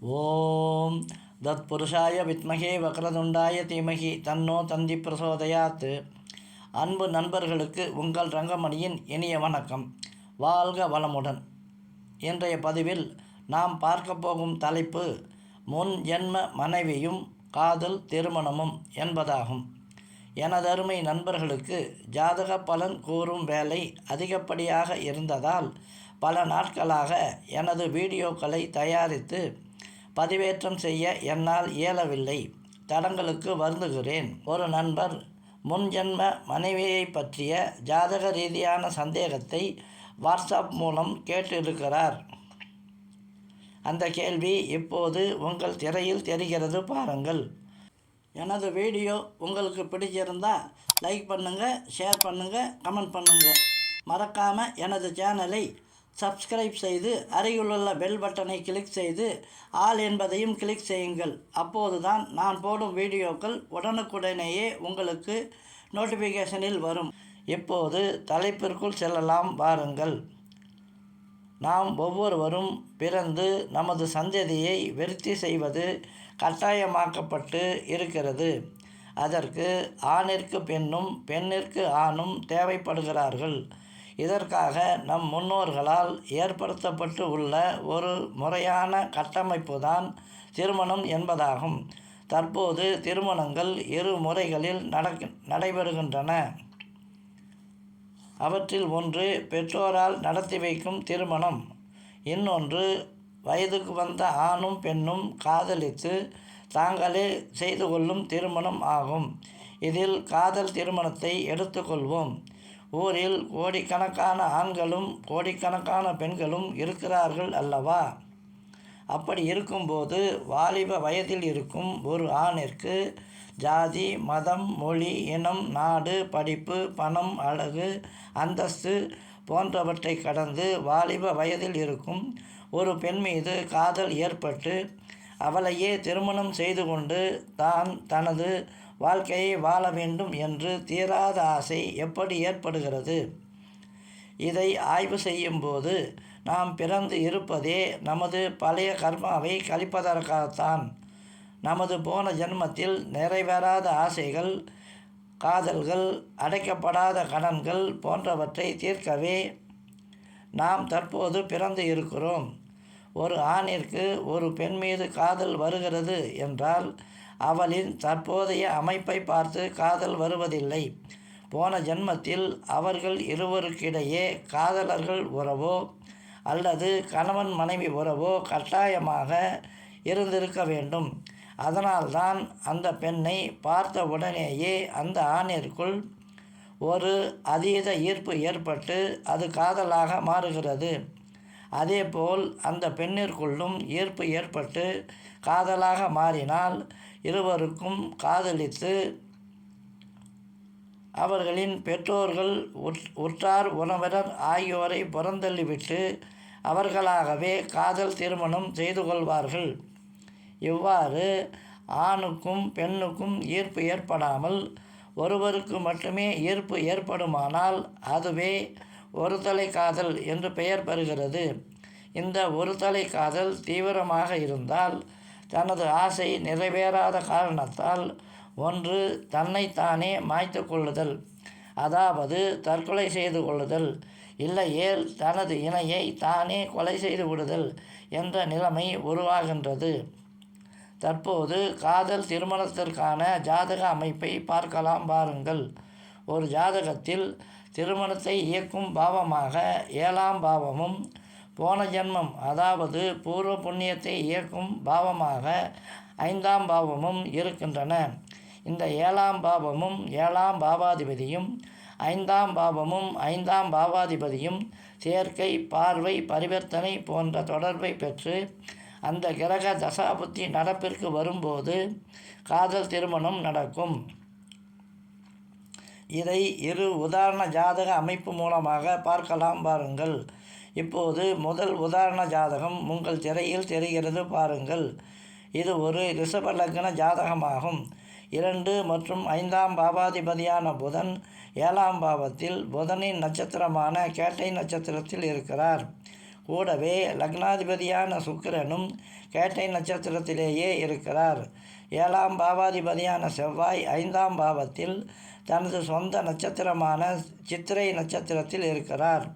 ஓம். தத்புருஷாய வித்மகே வக்ரதுண்டாய தீமகி. தன்னோ தந்தி பிரசோதயாத். அன்பு நண்பர்களுக்கு உங்கள் ரங்கமணியின் இனிய வணக்கம். வாழ்க வளமுடன். இன்றைய பதிவில் நாம் பார்க்க போகும் தலைப்பு முன் ஜென்ம மனைவியும் காதல் திருமணமும் என்பதாகும். எனதருமை நண்பர்களுக்கு ஜாதக பலன் கூறும் வேலை அதிகப்படியாக இருந்ததால் பல நாட்களாக எனது வீடியோக்களை தயாரித்து பதிவேற்றம் செய்ய என்னால் இயலவில்லை. தடங்களுக்கு வருந்துகிறேன். ஒரு நண்பர் முன்ஜென்ம மனைவியை பற்றிய ஜாதக ரீதியான சந்தேகத்தை வாட்ஸ்அப் மூலம் கேட்டிருக்கிறார். அந்த கேள்வி இப்போது உங்கள் திரையில் தெரிகிறது பாருங்கள். எனது வீடியோ உங்களுக்கு பிடிச்சிருந்தா லைக் பண்ணுங்கள் ஷேர் பண்ணுங்கள் கமெண்ட் பண்ணுங்கள் மறக்காமல் எனது சேனலை சப்ஸ்கிரைப் செய்து அருகிலுள்ள பெல் பட்டனை கிளிக் செய்து ஆல் என்பதையும் கிளிக் செய்யுங்கள். அப்போது தான் நான் போடும் வீடியோக்கள் உடனுக்குடனேயே உங்களுக்கு நோட்டிஃபிகேஷனில் வரும். இப்போது தலைப்பிற்குள் செல்லலாம். வாருங்கள். நாம் ஒவ்வொருவரும் பிறந்து நமது சந்ததியை விருத்தி செய்வது கட்டாயமாக்கப்பட்டு இருக்கிறது. அதற்கு ஆணிற்கு பெண்ணும் பெண்ணிற்கு ஆணும் தேவைப்படுகிறார்கள். இதற்காக நம் முன்னோர்களால் ஏற்படுத்தப்பட்டு உள்ள ஒரு முறையான கட்டமைப்பு தான் திருமணம் என்பதாகும். தற்போது திருமணங்கள் இரு முறைகளில் நடக்க நடைபெறுகின்றன. அவற்றில் ஒன்று பெற்றோரால் நடத்தி வைக்கும் திருமணம். இன்னொன்று வயதுக்கு வந்த ஆணும் பெண்ணும் காதலித்து தாங்களே செய்து கொள்ளும் திருமணம் ஆகும். இதில் காதல் திருமணத்தை எடுத்துக்கொள்வோம். ஊரில் கோடிக்கணக்கான ஆண்களும் கோடிக்கணக்கான பெண்களும் இருக்கிறார்கள் அல்லவா? அப்படி இருக்கும்போது வாலிப வயதில் இருக்கும் ஒரு ஆணிற்கு ஜாதி மதம் மொழி இனம் நாடு படிப்பு பணம் அழகு அந்தஸ்து போன்றவற்றை கடந்து வாலிப வயதில் இருக்கும் ஒரு பெண் மீது காதல் ஏற்பட்டு அவளையே திருமணம் செய்து கொண்டு தான் தனது வாழ்க்கையை வாழ வேண்டும் என்று தீராத ஆசை எப்படி ஏற்படுகிறது? இதை ஆய்வு செய்யும்போது நாம் பிறந்து இருப்பதே நமது பழைய கர்மாவை கழிப்பதற்காகத்தான். நமது போன ஜென்மத்தில் நிறைவேறாத ஆசைகள் காதல்கள் அடைக்கப்படாத கடன்கள் போன்றவற்றை தீர்க்கவே நாம் தற்போது பிறந்து இருக்கிறோம். ஒரு ஆணிற்கு ஒரு பெண் மீது காதல் வருகிறது என்றால் அவளின் தற்போதைய அமைப்பை பார்த்து காதல் வருவதில்லை. போன ஜென்மத்தில் அவர்கள் இருவருக்கிடையே காதலர்கள் உறவோ அல்லது கணவன் மனைவி உறவோ கட்டாயமாக இருந்திருக்க வேண்டும். அதனால்தான் அந்த பெண்ணை பார்த்த உடனேயே அந்த ஆணிற்குள் ஒரு அதீத ஈர்ப்பு ஏற்பட்டு அது காதலாக மாறுகிறது. அதேபோல் அந்த பெண்ணிற்குள்ளும் ஈர்ப்பு ஏற்பட்டு காதலாக மாறினால் இருவருக்கும் காதலித்து அவர்களின் பெற்றோர்கள் உற்றார் உறவினர் ஆகியோரை புறந்தள்ளிவிட்டு அவர்களாகவே காதல் திருமணம் செய்து கொள்வார்கள். இவ்வாறு ஆணுக்கும் பெண்ணுக்கும் ஈர்ப்பு ஏற்படாமல் ஒருவருக்கு மட்டுமே ஈர்ப்பு ஏற்படுமானால் அதுவே ஒரு தலை காதல் என்று பெயர் பெறுகிறது. இந்த ஒரு தலை காதல் தீவிரமாக இருந்தால் தனது ஆசை நிறைவேறாத காரணத்தால் ஒன்று தன்னைத்தானே மாய்த்து கொள்ளுதல் அதாவது தற்கொலை செய்து கொள்ளுதல் இல்லையேல் தனது இணையை தானே கொலை செய்து விடுதல் என்ற நிலைமை உருவாகின்றது. தற்போது காதல் திருமணத்திற்கான ஜாதக அமைப்பை பார்க்கலாம் பாருங்கள். ஒரு ஜாதகத்தில் திருமணத்தை இயக்கும் பாவமாக ஏழாம் பாவமும் போன ஜென்மம் அதாவது பூர்வ புண்ணியத்தை இயக்கும் பாவமாக ஐந்தாம் பாவமும் இருக்கின்றன. இந்த ஏழாம் பாவமும் ஏழாம் பாவாதிபதியும் ஐந்தாம் பாவமும் ஐந்தாம் பாவாதிபதியும் சேர்க்கை பார்வை பரிவர்த்தனை போன்ற தொடர்பை பெற்று அந்த கிரக தசாபுத்தி நடப்பிற்கு வரும்போது காதல் திருமணம் நடக்கும். இதை இரு உதாரண ஜாதக அமைப்பு மூலமாக பார்க்கலாம் பாருங்கள். இப்போது முதல் உதாரண ஜாதகம் உங்கள் திரையில் தெரிகிறது பாருங்கள். இது ஒரு ரிஷப லக்ன ஜாதகமாகும். இரண்டு மற்றும் ஐந்தாம் பாவாதிபதியான புதன் ஏழாம் பாவத்தில் புதனின் நட்சத்திரமான கேட்டை நட்சத்திரத்தில் இருக்கிறார். கூடவே லக்னாதிபதியான சுக்கிரனும் கேட்டை நட்சத்திரத்திலேயே இருக்கிறார். ஏழாம் பாவாதிபதியான செவ்வாய் ஐந்தாம் பாவத்தில் தனது சொந்த நட்சத்திரமான சித்திரை நட்சத்திரத்தில் இருக்கிறார்.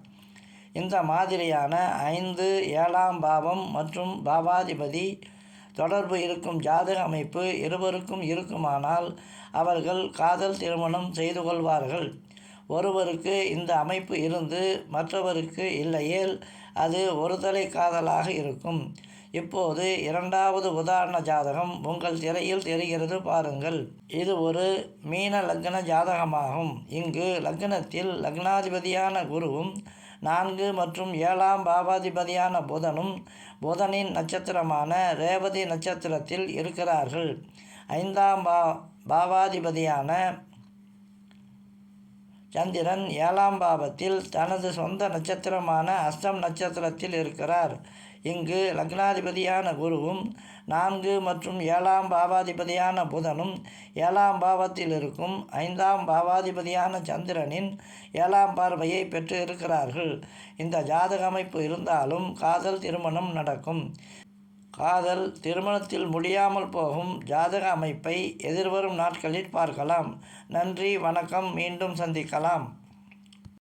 இந்த மாதிரியான ஐந்து ஏழாம் பாவம் மற்றும் பாவாதிபதி தொடர்பு இருக்கும் ஜாதக அமைப்பு இருவருக்கும் இருக்குமானால் அவர்கள் காதல் திருமணம் செய்து கொள்வார்கள். ஒருவருக்கு இந்த அமைப்பு இருந்து மற்றவருக்கு இல்லையேல் அது ஒருதலை காதலாக இருக்கும். இப்போது இரண்டாவது உதாரண ஜாதகம் உங்கள் திரையில் தெரிகிறது பாருங்கள். இது ஒரு மீன லக்ன ஜாதகமாகும். இங்கு லக்னத்தில் லக்னாதிபதியான குருவும் நான்கு மற்றும் ஏழாம் பாவாதிபதியான புதனும் புதனின் நட்சத்திரமான ரேவதி நட்சத்திரத்தில் இருக்கிறார்கள். ஐந்தாம் பா பாவாதிபதியான சந்திரன் ஏழாம் பாவத்தில் தனது சொந்த நட்சத்திரமான அஸ்தம் நட்சத்திரத்தில் இருக்கிறார். இங்கு லக்னாதிபதியான குருவும் நான்கு மற்றும் ஏழாம் பாவாதிபதியான புதனும் ஏழாம் பாவத்தில் இருக்கும் ஐந்தாம் பாவாதிபதியான சந்திரனின் ஏழாம் பார்வையை பெற்று இருக்கிறார்கள் இந்த ஜாதக அமைப்பு இருந்தாலும் காதல் திருமணம் நடக்கும். காதல் திருமணத்தில் முடியாமல் போகும் ஜாதக அமைப்பை எதிர்வரும் நாட்களில் பார்க்கலாம். நன்றி வணக்கம் மீண்டும் சந்திக்கலாம்.